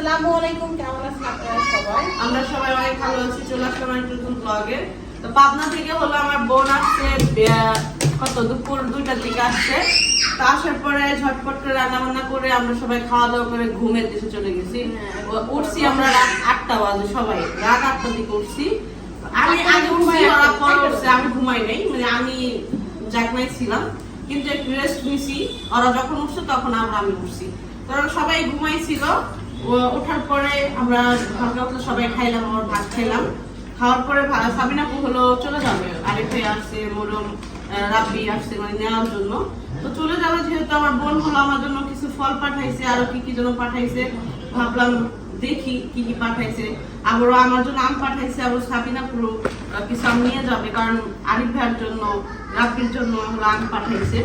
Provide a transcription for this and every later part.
আসসালামু আলাইকুম কেমন আছেন আপনারা সবাই? আমরা সবাই অনেক ভালো আছি চলে আসলাম একটা নতুন ব্লগে তো পাবনা থেকে হলো আমার বোন আসছে কত দুপুর দুইটার দিকে আসছে। তো আসার পরে ঝটপট করে রান্না বান্না করে আমরা সবাই খাওয়া দাওয়া করে ঘুমের দেশে চলে গেছি। উঠছি আমরা রাত আটটা বাজে সবাই রাত আটটার দিকে উঠছি। আমি আগে উঠছি পরে উঠছে আমি ঘুমাই নাই মানে আমি জাগনাই ছিলাম কিন্তু একটু রেস্ট নিছি। ওরা যখন উঠছে তখন আমরা আমি উঠছি। তো ওরা সবাই ঘুমাইছিল ওঠার পরে আমরা হালকা পাতলা সবাই খাইলাম, আমার ভাত খেলাম। খাওয়ার পরে সাবিনাপু হলো চলে যাবে, আরেফে আসছে, মরম রাব্বি আসছে মানে নেওয়ার জন্য। তো চলে যাবে যেহেতু আমার বোন হলো, আমার জন্য কিছু ফল পাঠাইছে, আরও কি কি জন্য পাঠাইছে। ভাবলাম দেখি কি কি পাঠাইছে। আবারও আমার জন্য আম পাঠাইছে, আবার সাবিনা পুরো কিছু আম নিয়ে যাবে, কারণ আরিফ ভাইয়ের জন্য, রাব্বির জন্য হলো আম পাঠাইছে।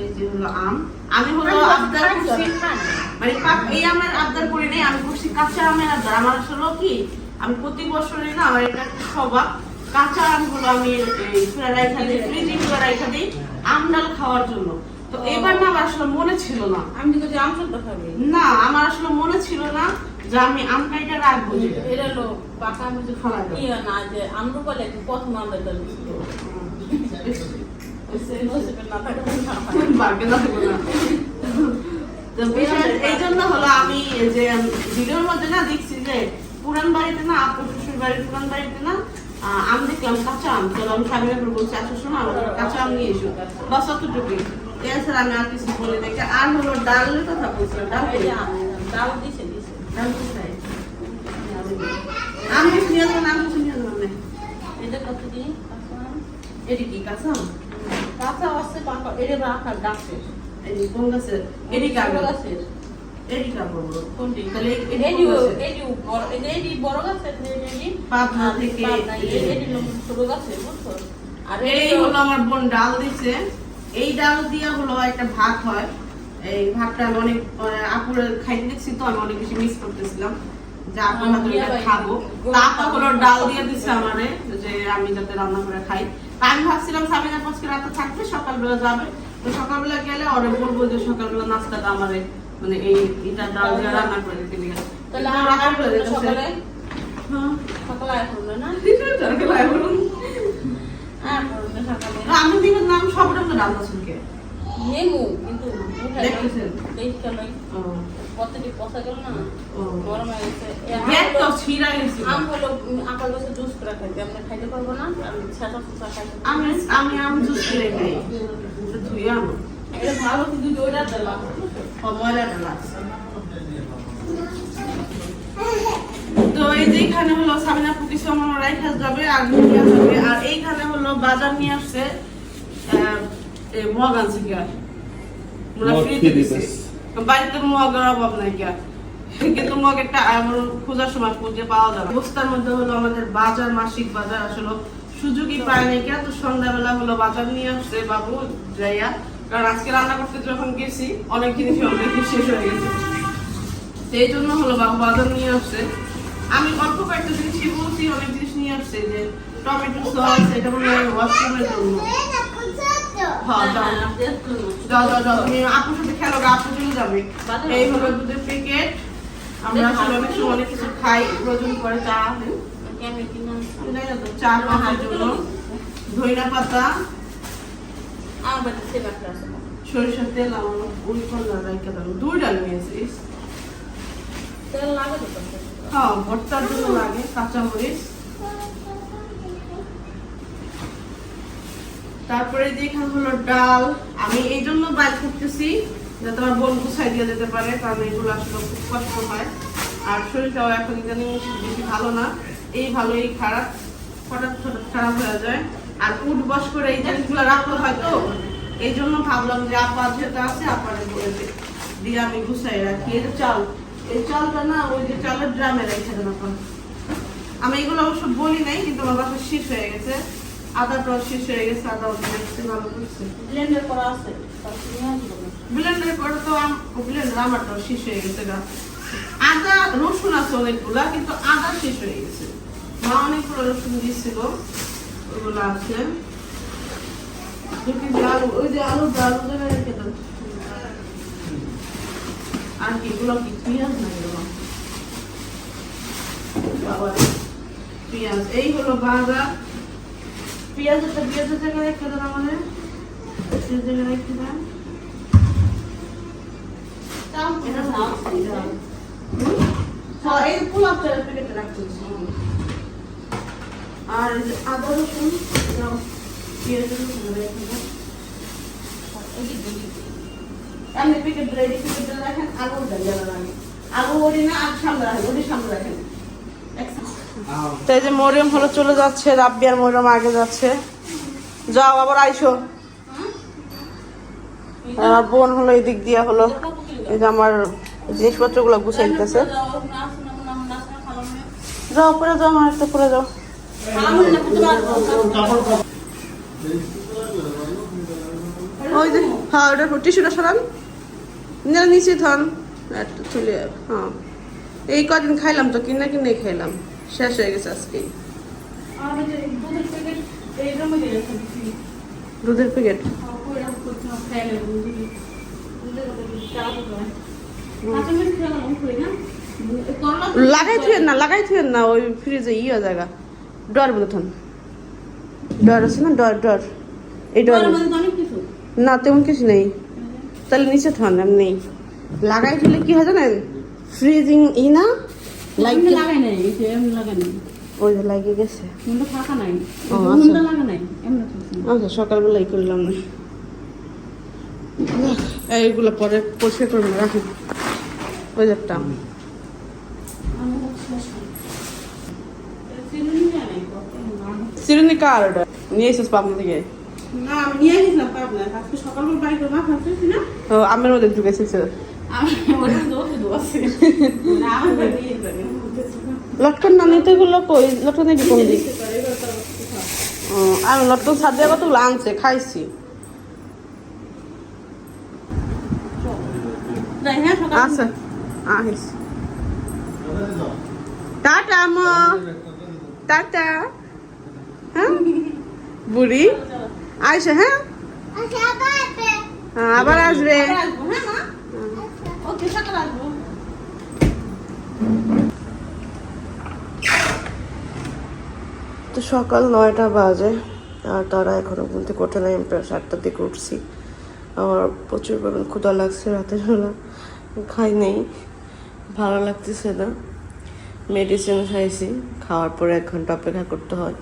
এই যে হলো আম। আমি হলো আবদার করছি। মানে পাক- এই আমের আবদার করি নাই আমি করছি কাঁচা আমের আবদার। আমার আসলে কি আমি প্রতি বছরই না আমার এটা স্বভাব। কাঁচা আমগুলো আমি পুরা রাইখা দিই ফ্রিজে পুরা রাইখা দিই আম ডাল খাওয়ার জন্য। তো এবার না আমার আসলে মনে ছিল না। আমি তো যে আম সত্য খাবে। না আমার আসলে মনে ছিল না যে আমি আম কাইটা রাখব। এটা হলো পাকা আমি যে খাওয়া ইয়ে না যে আমরা বলে যে প্রথম আমরা তো এই জন্য হলো আমি যে ভিডিওর মধ্যে না দেখছি যে পুরান বাড়িতে না আপু শ্বশুর বাড়ির পুরান বাড়িতে না আম দেখলাম কাঁচা আম তো আমি স্বামীর উপর বলছি আসো শোনো আমার কাঁচা আম নিয়ে এসো বাস অতটুকুই এছাড়া আমি আর কিছু বলে দেখি আর হলো ডালের কথা বলছিলাম ডাল ডাল দিছে দিছে ডাল কোথায়? আম এটা কত এটি কি কাঁচা আম কাঁচা আছে পাকা রাখা গাছের এই কোন গাছের কাগজ গাছের এটি কাগজ কোনটি? তাহলে এডি এডি বড় এডি বড় গাছের এডি পাবনা থেকে এডি ছোট গাছের বুঝছ? আর এই হলো আমার বোন ডাল দিছে। এই ডাল দিয়া হলো একটা ভাত হয়। এই ভাতটা আমি অনেক আহ, আপুর খাইতে দেখছি তো আমি অনেক বেশি মিস করতেছিলাম। যে আপুর হাতে বাড়ি- খাব। তা হলো ডাল দিয়ে দিছে আমারে যে আমি যাতে রান্না করে খাই। আমি ভাবছিলাম সাবিনা পাঁচকে রাতে থাকবে সকালবেলা যাবে। তো সকালবেলা গেলে ওরে বলব যে সকালবেলা নাস্তাটা আমারে মানে এই এটা ডাল দিয়ে রান্না করে দিতে গেলে তাহলে রান্না করে দিতেছে। সকালে? হ্যাঁ। না? সকালে করবে আমি দিনের নাম সব রকম রান্না শুনকে। নেমু কিন্তু দেখতেছেন? দেখতে নয় কতটি পচা গেল না? ও। গরম হয়ে গেছে। আম হলো- আকাল বছর জুস করে খাইতে। আমরা খাইতে পারব না। আমি খাইতে আমি আমি আম জুস করে খাই। তো ধুয়ে এটা ভালো কিন্তু দিলাম তো এই যে এখানে হলো সামিনা পুকি সময় রাইখা যাবে আর নিয়ে যাবে। আর এইখানে হলো বাজার নিয়ে আসছে মগ আনছে ফ্রিতে বাড়িতে মগের অভাব নাই কিন্তু মগ একটা আমার খোঁজার সময় খুঁজে পাওয়া যাবে বস্তার মধ্যে হলো আমাদের বাজার মাসিক বাজার আসলে। সুযোগই পায় নাই কি? তো সন্ধ্যাবেলা হলো বাজার নিয়ে আসছে বাবু যাইয়া। কারণ আজকে রান্না করতে যখন গেছি অনেক জিনিস অলরেডি শেষ হয়ে গেছে। সেই জন্য হলো বাবু বাজার নিয়ে আসছে। আমি অল্প কয়েকটা জিনিসই বলছি অনেক জিনিস নিয়ে আসছে যে টমেটো সস এটা মনে হয় ওয়াশরুমের জন্য। যাও। যাও। যাও তুমি আপুর সাথে খেলো গা, আপু চলে যাবে। বাজার দুধের প্যাকেট আমরা আসলে অনেক সময় অনেক কিছু খাই প্রয়োজন করে চা। হুম? কেমন কিনা বুঝলে তো? চা খাওয়ার জন্য। ধইনা পাতা। আমার একটা সরিষার তেল আমার ওই কল্লা রাইকা দাও। দুই ডাল নিয়েছিস? তেল লাগে হ্যাঁ ভর্তার জন্য লাগে কাঁচা তারপরে এখানে হলো ডাল। আমি এই জন্য বাইর করতেছি যাতে আমার বোন গুছাই দিয়ে যেতে পারে, কারণ এগুলো আসলে খুব কষ্ট হয়। আর শরীরটাও এখন ইদানিং বেশি ভালো না। এই ভালো এই খারাপ। হঠাৎ হঠাৎ খারাপ হয়ে যায়। আর উঠ বস করে এই জিনিসগুলো রাখতে হয় তো এই জন্য ভাবলাম যে আপা যেটা আছে আপারে বলে দিয়ে আমি গুছাই রাখি। যে চাল। এই চালটা না, ওই যে চালের ড্রামে রেখে দেন আপা আমি এগুলো অবশ্য বলি নাই, কিন্তু আমার বাসা শেষ হয়ে গেছে। আদাটাও শেষ হয়ে গেছে আদাও দেখতে ভালো করছে। ব্লেন্ডার করা আছে। ব্লেন্ডার করে তো ব্লেন্ডার আমারটাও শেষ হয়ে গেছে গা। আদা রসুন আছে অনেকগুলা কিন্তু আদা শেষ হয়ে গেছে। মা অনেকগুলো রসুন দিয়েছিল ওগুলো আছে। দু কেজি আলু ওই যে আলু আলু জায়গায় রেখে দাও। আর কি এগুলো কি পেঁয়াজ না এগুলো? পেঁয়াজ। এই হলো বাজার পেঁয়াজ একটা পেঁয়াজের জায়গায় রেখে দেন আমাদের পেঁয়াজের জায়গায় রেখে দেন আর আদা রসুন দাও। পেঁয়াজের দেন এমনি প্যাকেট রেডি প্যাকেট রাখেন আলু দেন লাগে। আলু ওরি না আর সামনে রাখেন ওরি সামনে রাখেন তাই যে মরিয়ম হলো চলে যাচ্ছে, রাব্বি আর মরিয়ম আগে যাচ্ছে। যাও, আবার আইসো। আমার বোন হলো এই দিক দিয়া হলো। এই যে আমার জিনিসপত্রগুলো গুছাই দিতেছে। যাও, পরে যাও, আমার একটা পরে যাও। ওই যে হ্যাঁ ওটা টিস্যুটা সরান। না, নিচে থন একটা তুলে হ্যাঁ। এই কদিন খাইলাম তো, কিনা কিনে খাইলাম। শেষ হয়ে গেছে আজকে। দুধের প্যাকেট লাগাই থুয়েন না লাগাই থুয়েন না ওই ফ্রিজে ইয়ে জায়গা। ডর বলে থন। ডর আছে না? ডর ডর এই ডর না তেমন কিছু নেই। তাহলে নিচে থন এমনি। লাগাই দিলে কি হয় জানেন? ফ্রিজিং ই না লাইক লাগাই নাই এই যে এমনি লাগাই নাই। ওই যে লাগিয়ে গেছে। মুন্ডা ফাঁকা নাই। ও, আচ্ছা। মুন্ডা নাই এমনি আচ্ছা সকালবেলাই করলাম। না এইগুলো পরে পরিষ্কার করবেন রাখুন ওই একটা। চিরুনি কার ওটা? নিয়ে এসেছিস পাবনা থেকে? না আমি নিয়ে গেছিলাম পাবনা। আজকে সকালবেলা বাড়ি করে না। আমের মধ্যে ঢুকেছিস। আমি ওটা তো ওষুধ আছে না আমি নিয়ে যাবে লটকন না কই? লটকন দিয়ে কম দিই আমি লটকন সাত কতগুলো আনছে খাইছি। আচ্ছা আহিস। টাটা মা। টাটা। হ্যাঁ? বুড়ি? আইসে হ্যাঁ? হ্যাঁ, আবার আসবে। হ্যাঁ তো সকাল নয়টা বাজে, আর তারা এখনও বলতে কোঠে নাই, আমি প্রায় সাতটার দিকে উঠছি। আমার প্রচুর পরিমাণ ক্ষুধা লাগছে রাতের বেলা খাই নেই, ভালো লাগতেছে না। মেডিসিন খাইছি, খাওয়ার পরে এক ঘণ্টা অপেক্ষা করতে হয়।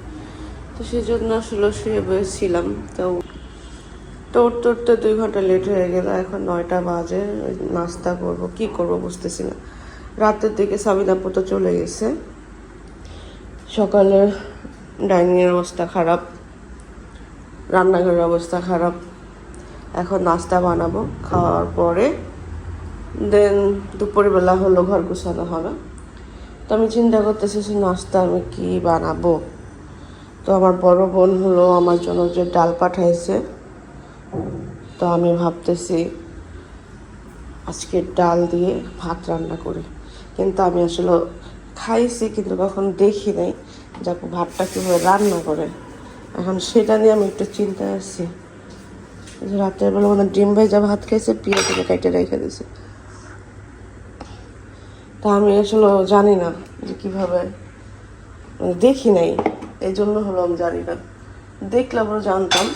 তো সেই জন্য আসলে শুয়ে বসেছিলাম, তো তো উঠতে উঠতে দুই ঘণ্টা লেট হয়ে গেল, এখন নয়টা বাজে নাস্তা করব, কি করব বুঝতেছি না। রাতের দিকে সাবিনাপুর তো চলে গেছে। সকালের ডাইনিংয়ের অবস্থা খারাপ, রান্নাঘরের অবস্থা খারাপ। এখন নাস্তা বানাবো, খাওয়ার পরে দেন দুপুরবেলা হলো ঘর গুছানো হবে। তো আমি চিন্তা করতেছি যে নাস্তা আমি কী বানাবো? তো আমার বড় বোন হলো, আমার জন্য যে ডাল পাঠাইছে তো আমি ভাবতেছি আজকে ডাল দিয়ে ভাত রান্না করি। কিন্তু আমি আসলে খাইছি কিন্তু কখন দেখি নাই যে ভাতটা কীভাবে রান্না করে। এখন সেটা নিয়ে আমি একটু চিন্তায় আছি। যে রাতের বেলা মানে ডিম ভাইজা ভাত খাইছে, পেঁয়াজ কেটে রেখে দিয়েছে তা আমি আসলে জানি না যে কীভাবে। মানে দেখি নাই এই জন্য হলো আমি জানি না। দেখলে আবার জানতাম।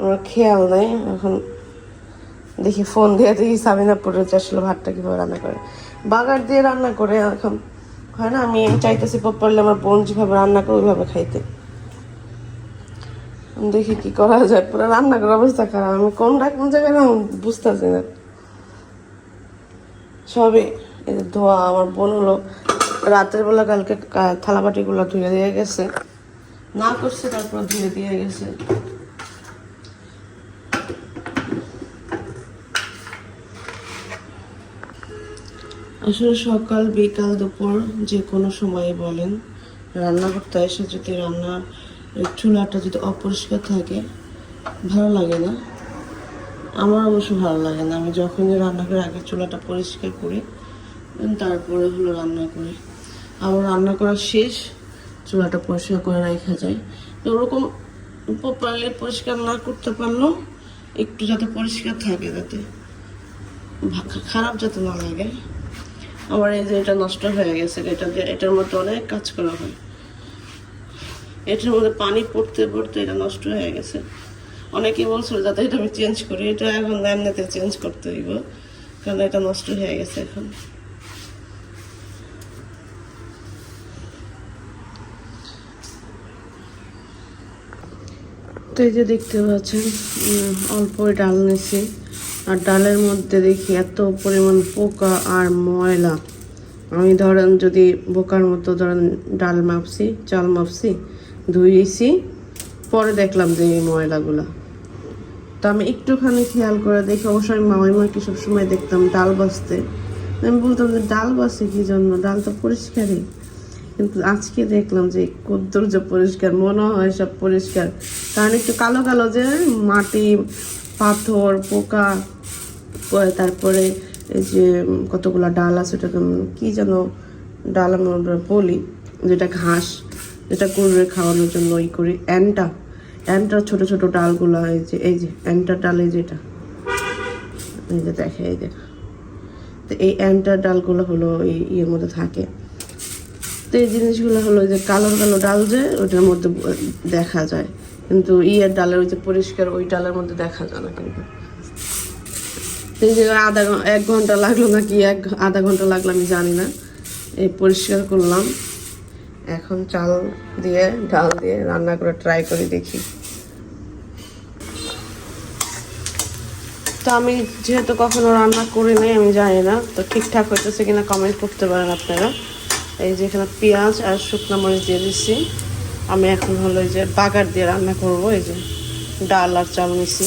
আমার খেয়াল নাই, এখন দেখি ফোন দিয়ে দেখি সাবিনাপুরে যে আসলে ভাতটা কীভাবে রান্না করে। বাগার দিয়ে রান্না করে, এখন হয় না, আমি চাইতেছি প্রপারলি আমার বোন যেভাবে রান্না করে ওইভাবে খাইতে। দেখি কি করা যায়, পুরো রান্না করার অবস্থা খারাপ, আমি কোনটা কোন জায়গায় না বুঝতেছি না। সবই এই যে ধোয়া, আমার বোন হলো রাতের বেলা কালকে থালাবাটিগুলো ধুয়ে দিয়ে গেছে। না করছে, তারপর ধুয়ে দিয়ে গেছে। আসলে সকাল, বিকাল, দুপুর যে কোনো সময় বলেন, রান্না করতে এসে যদি রান্নার চুলাটা যদি অপরিষ্কার থাকে, ভালো লাগে না। আমার অবশ্য ভালো লাগে না। আমি যখনই রান্না করে, আগে চুলাটা পরিষ্কার করি তারপরে হলো রান্না করি। আবার রান্না করা শেষ, চুলাটা পরিষ্কার করে রাখা যায়। ওরকম প্রপারলি পরিষ্কার না করতে পারলেও একটু যাতে পরিষ্কার থাকে যাতে খারাপ যাতে না লাগে। আমার এই যে এটা নষ্ট হয়ে গেছে এটা এটার মধ্যে অনেক কাজ করা হয়। এটার মধ্যে পানি পড়তে পড়তে এটা নষ্ট হয়ে গেছে। অনেকে বলছিল যাতে এটা আমি চেঞ্জ করি। এটা এখন এমনিতে চেঞ্জ করতে হইব কারণ এটা নষ্ট হয়ে গেছে এখন। তো এই যে দেখতে পাচ্ছেন উম, অল্প ডাল নিছি আর ডালের মধ্যে দেখি এত পরিমাণ পোকা আর ময়লা। আমি ধরেন যদি বোকার মতো ধরেন ডাল মাপছি, চাল মাপছি ধুয়েছি পরে দেখলাম যে এই ময়লাগুলো। তো আমি একটুখানি খেয়াল করে দেখি অবশ্যই মামাইমাকে সবসময় দেখতাম ডাল বাছতে। আমি বলতাম যে ডাল বাসে কি জন্য? ডাল তো পরিষ্কারই। কিন্তু আজকে দেখলাম যে কদ্দুর যে পরিষ্কার, মনে হয় সব পরিষ্কার। কারণ একটু কালো কালো যে মাটি, পাথর, পোকা তারপরে এই যে কতগুলা ডাল আছে ওটাকে কি যেন ডাল আমরা বলি যেটা ঘাস যেটা গরুরে খাওয়ানোর জন্য ই করি, অ্যান্টা। অ্যান্টার ছোট ছোট ডালগুলো, এই যে এই যে অ্যান্টার ডাল এই যেটা। এই যে দেখে, এই যে তো এই অ্যান্টার ডালগুলো হলো এই ইয়ের মধ্যে থাকে। তো এই জিনিসগুলো হলো যে কালো কালো ডাল যে, ওটার মধ্যে দেখা যায়। কিন্তু ইয়ের ডালের ওই যে পরিষ্কার ওই ডালের মধ্যে দেখা যায় না কিন্তু। এই যে আধা এক ঘণ্টা লাগল নাকি এক আধা ঘণ্টা লাগল আমি জানি না। এই পরিষ্কার করলাম। এখন চাল দিয়ে, ডাল দিয়ে রান্না করে ট্রাই করে দেখি। তো আমি যেহেতু কখনো রান্না করি নাই, আমি জানি না। তো ঠিকঠাক হইতেছে কিনা কমেন্ট করতে পারেন আপনারা। এই যে এখানে পেঁয়াজ আর শুকনো মরিচ দিয়ে দিচ্ছি আমি এখন হলো যে বাগার দিয়ে রান্না করব, এই যে ডাল আর চাল মিশি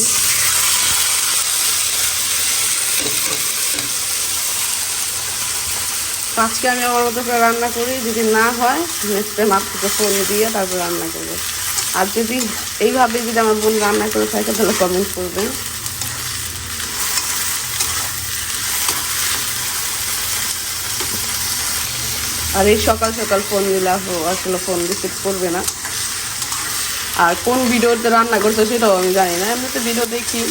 আজকে আমি আমার মতো করে রান্না করি, যদি না হয়, নেক্সট টাইম আপনাকে ফোন দিয়ে তারপর রান্না করব। আর যদি এইভাবে যদি আমার বোন রান্না করে থাকে তাহলে কমেন্ট করবেন। আর এই সকাল সকাল ফোন দিলে আসলে ফোন রিসিভ করবে না। আর কোন ভিডিওতে রান্না করছে সেটাও আমি জানি না। এমনিতে ভিডিও দেখি।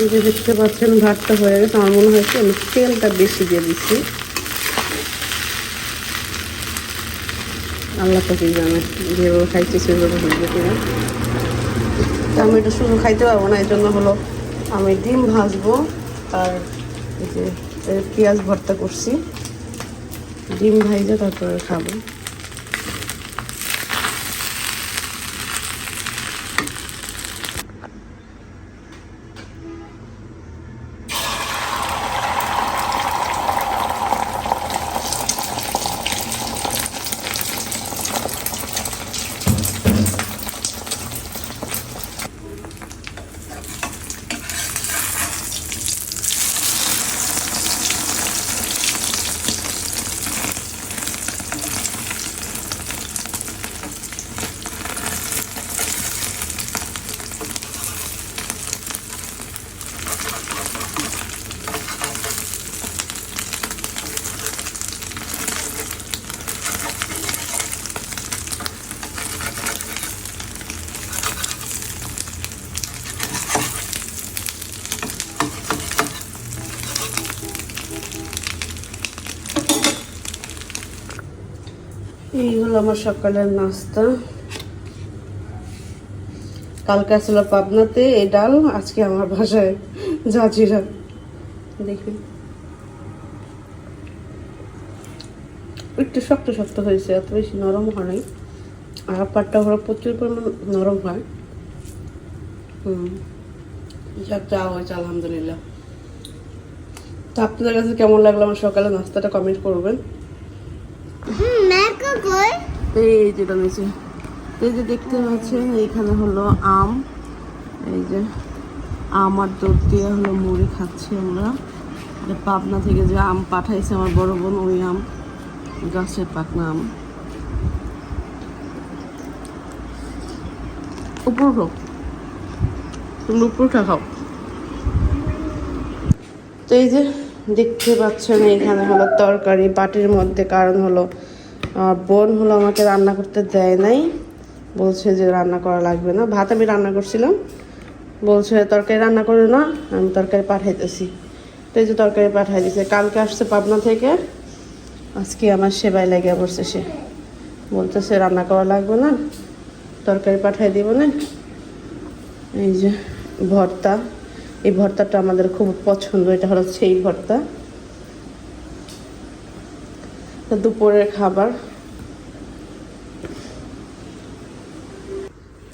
এই যে দেখতে পাচ্ছেন, ভাতটা হয়ে গেছে। আমার মনে হয়েছে আমি তেলটা বেশি দিয়ে দিচ্ছি। আল্লাহ কি জানে, যেভাবে খাইছি, সেভাবে হইবে কিনা। তো আমি এটা শুধু খাইতে পারব না এই জন্য হলো আমি ডিম ভাজবো আর এই যে পেঁয়াজ ভর্তা করছি। ডিম ভাইজে তারপরে খাব। এই হলো আমার সকালের নাস্তা। কালকে ছিল পাবনাতে এই ডাল, আজকে আমার বাসায় জাজিরা। দেখি। একটু শক্ত শক্ত হয়েছে, এত বেশি নরম হয় নাই। আর পাটটা হলো প্রচুর পরিমাণ নরম হয়। হুম। যা হয়েছে, আলহামদুলিল্লাহ। তো আপনাদের কাছে কেমন লাগল আমার সকালে নাস্তাটা? কমেন্ট করবেন। এই যেটা নিচে এই যে দেখতে পাচ্ছেন, এইখানে হলো আম। এই যে আম আর দুধ দিয়ে হলো মুড়ি খাচ্ছি আমরা। পাবনা থেকে যে আম পাঠাইছে আমার বড় বোন, ওই আম, গাছের পাকনা আম। উপর হোক তুমি উপরটা খাও। তো এই যে দেখতে পাচ্ছেন এখানে হলো তরকারি, বাটির মধ্যে কারণ হলো আহ, বোন হলো আমাকে রান্না করতে দেয় নাই। বলছে যে রান্না করা লাগবে না। ভাত আমি রান্না করছিলাম। বলছে তরকারি রান্না করে না আমি তরকারি পাঠাইতেছি। তো এই যে তরকারি পাঠাই দিছে কালকে আসছে পাবনা থেকে। আজকে আমার সেবাই লেগে পড়ছে সে। বলতেছে রান্না করা লাগবে না তরকারি পাঠাই দিব না। এই যে ভর্তা। এই ভর্তাটা আমাদের খুব পছন্দ। এটা হলো সেই ভর্তা। দুপুরের খাবার।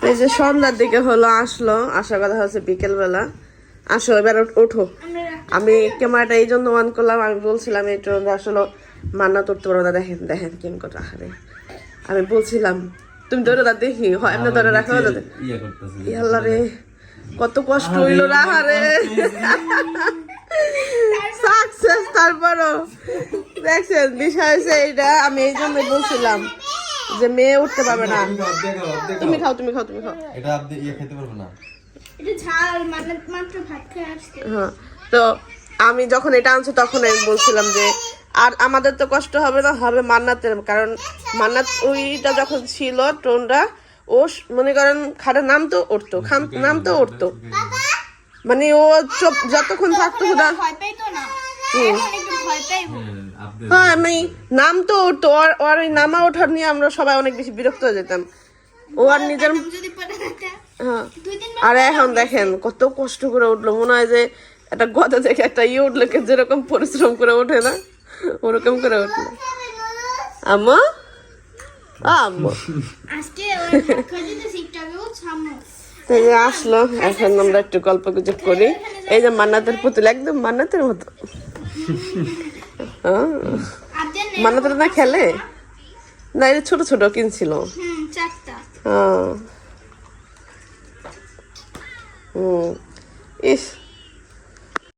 এই যে সন্ধ্যার দিকে হলো আসলো। আসার কথা হচ্ছে বিকেলবেলা। আসো এবার ওঠ- আমি ক্যামেরাটা এই জন্য অন করলাম। আমি বলছিলাম এই ট্রেনটা আসলে মান্না করতে পারব না। দেখেন দেখেন কেন কথা হারে। আমি বলছিলাম তুমি ধরে না দেখি। হয় এমনি ধরে রাখো ইয়ে ইয়াল্লা রে কত কষ্ট হইল না হারে সাকসেস তারপরও। দেখছেন বিষয় হচ্ছে এইটা আমি এই জন্য বলছিলাম যে মেয়ে উঠতে পারবে না। তুমি খাও তুমি খাও তুমি খাও। এটা আপনি ইয়ে খেতে পারব না। এটা ঝাল মানে মাত্র ভাত খেয়ে আসছে। হ্যাঁ তো আমি যখন এটা আনছো তখন আমি বলছিলাম যে আর আমাদের তো কষ্ট হবে না হবে মান্নাতের কারণ মান্নাত ওইটা যখন ছিল টোনটা ও মনে করেন খাটের নাম তো উঠতো খান নাম তো উঠতো। মানে ও চুপ যতক্ষণ থাকতো আপনি হ্যাঁ আমি নাম তো উঠতো আর ওর ওই নামা ওঠার নিয়ে আমরা সবাই অনেক বেশি বিরক্ত হয়ে যেতাম। ও আর নিজের আমি যদি পড়ে যেতাম, হ্যাঁ। আর এখন দেখেন কত কষ্ট করে উঠল। মনে হয় যে একটা গদা থেকে একটা ইয়ে উঠল যেরকম পরিশ্রম করে ওঠে না ওরকম করে উঠল। আম্মা? আম্মা। আজকে ওই ভাত খাওয়া যে আসলো। এখন আমরা একটু গল্প গুজব করি। এই যে মান্নাতের পুতুল একদম মান্নাতের মতো। হ্যাঁ, মান্নাতের না খেলে? না এটা ছোট ছোট কিনছিল। হুম চারটা। হ্যাঁ হুম। ইস